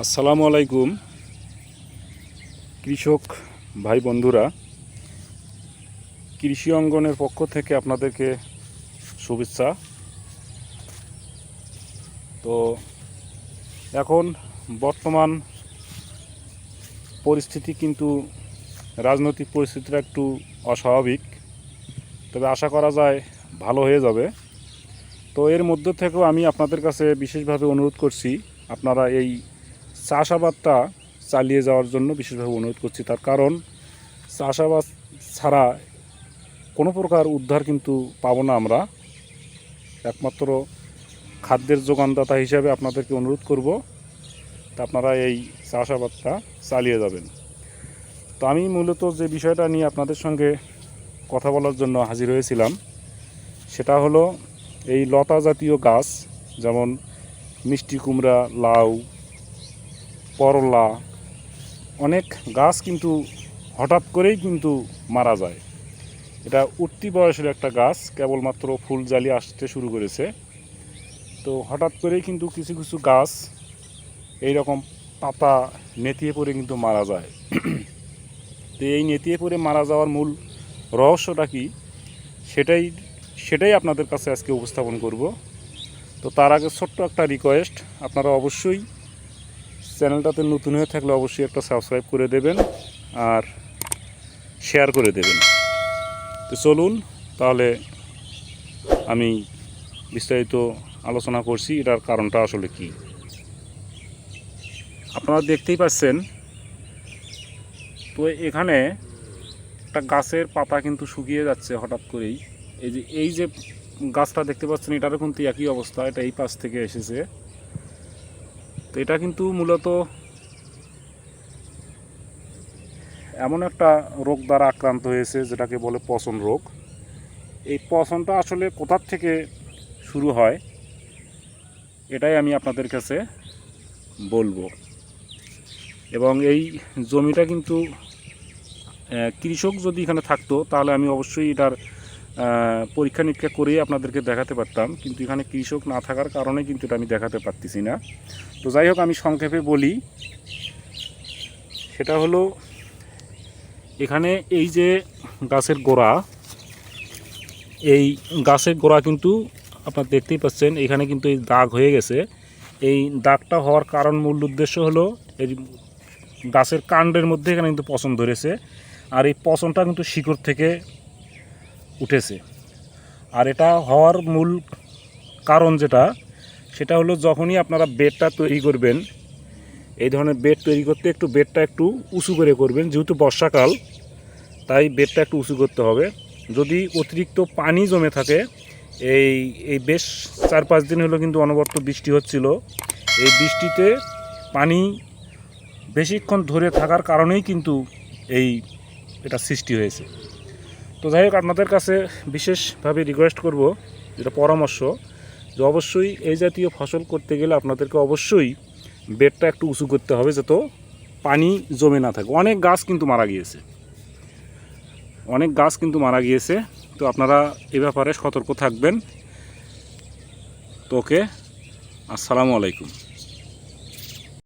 আসসালামু আলাইকুম, কৃষক ভাই বন্ধুরা। কৃষি অঙ্গনের পক্ষ থেকে আপনাদেরকে শুভেচ্ছা। তো এখন বর্তমান পরিস্থিতি কিন্তু রাজনৈতিক পরিস্থিতিটা একটু অস্বাভাবিক, তবে আশা করা যায় ভালো হয়ে যাবে। তো এর মধ্য থেকেও আমি আপনাদের কাছে বিশেষভাবে অনুরোধ করছি, আপনারা এই চাষাবাদটা চালিয়ে যাওয়ার জন্য বিশেষভাবে অনুরোধ করছি। তার কারণ চাষাবাদ ছাড়া কোনো প্রকার উদ্ধার কিন্তু পাবো না আমরা। একমাত্র খাদ্যের যোগানদাতা হিসাবে আপনাদেরকে অনুরোধ করব তা আপনারা এই চাষাবাদটা চালিয়ে যাবেন। তো আমি মূলত যে বিষয়টা নিয়ে আপনাদের সঙ্গে কথা বলার জন্য হাজির হয়েছিলাম, সেটা হলো এই লতা জাতীয় গাছ, যেমন মিষ্টি কুমড়া, লাউ করলা, অনেক গাছ কিন্তু হঠাৎ করেই কিন্তু মারা যায়। এটা উঠতি বয়সের একটা গাছ, কেবলমাত্র ফুল জালি আসতে শুরু করেছে। তো হঠাৎ করেই কিন্তু কিছু কিছু গাছ এই রকম পাতা নেতিয়ে পড়ে কিন্তু মারা যায়। তো এই নেতিয়ে পড়ে মারা যাওয়ার মূল রহস্যটা কি? সেটাই সেটাই আপনাদের কাছে আজকে উপস্থাপন করব। তো তার আগে ছোট্ট একটা রিকোয়েস্ট আপনারা অবশ্যই চ্যানেলটাতে নতুন হয়ে থাকলে অবশ্যই একটা সাবস্ক্রাইব করে দেবেন আর শেয়ার করে দেবেন। তো চলুন, তাহলে আমি বিস্তারিত আলোচনা করছি, এটার কারণটা আসলে কি। আপনারা দেখতেই পাচ্ছেন, তো এখানে একটা গাছের পাতা কিন্তু শুকিয়ে যাচ্ছে হঠাৎ করেই। এই যে এই যে গাছটা দেখতে পাচ্ছেন এটারও কিন্তু একই অবস্থা, এটা এই পাশ থেকে এসেছে। তো এটা কিন্তু মূলত এমন একটা রোগ দ্বারা আক্রান্ত হয়েছে, যেটাকে বলে পচন রোগ। এই পচনটা আসলে কোথার থেকে শুরু হয়, এটাই আমি আপনাদের কাছে বলব। এবং এই জমিটা কিন্তু কৃষক যদি এখানে থাকতো, তাহলে আমি অবশ্যই এটার পরীক্ষা নিরীক্ষা করেই আপনাদেরকে দেখাতে পারতাম, কিন্তু এখানে কৃষক না থাকার কারণে কিন্তু এটা আমি দেখাতে পারতেছি না। তো যাই হোক, আমি সংক্ষেপে বলি, সেটা হলো, এখানে এই যে গাছের গোড়া, এই গাছের গোড়া কিন্তু আপনার দেখতেই পাচ্ছেন, এখানে কিন্তু এই দাগ হয়ে গেছে। এই দাগটা হওয়ার কারণ মূল উদ্দেশ্য হলো, এই গাছের কাণ্ডের মধ্যে এখানে কিন্তু পচন ধরেছে, আর এই পচনটা কিন্তু শিকড় থেকে উঠেছে। আর এটা হওয়ার মূল কারণ যেটা, সেটা হলো যখনই আপনারা বেডটা তৈরি করবেন, এই ধরনের বেড তৈরি করতে একটু বেডটা একটু উঁচু করে করবেন। যেহেতু বর্ষাকাল, তাই বেডটা একটু উঁচু করতে হবে। যদি অতিরিক্ত পানি জমে থাকে, এই এই বেশ চার পাঁচ দিন হলো কিন্তু অনবরত বৃষ্টি হচ্ছিল। এই বৃষ্টিতে পানি বেশিক্ষণ ধরে থাকার কারণেই কিন্তু এই এটা সৃষ্টি হয়েছে। তো যাই হোক, আপনাদের কাছে বিশেষভাবে রিকোয়েস্ট করব যেটা পরামর্শ যে অবশ্যই এই জাতীয় ফসল করতে গেলে আপনাদেরকে অবশ্যই বেডটা একটু উঁচু করতে হবে যাতে পানি জমে না থাকে। অনেক গাছ কিন্তু মারা গিয়েছে। অনেক গাছ কিন্তু মারা গিয়েছে। তো আপনারা এ ব্যাপারে সতর্ক থাকবেন। তো ওকে, আসসালামু আলাইকুম।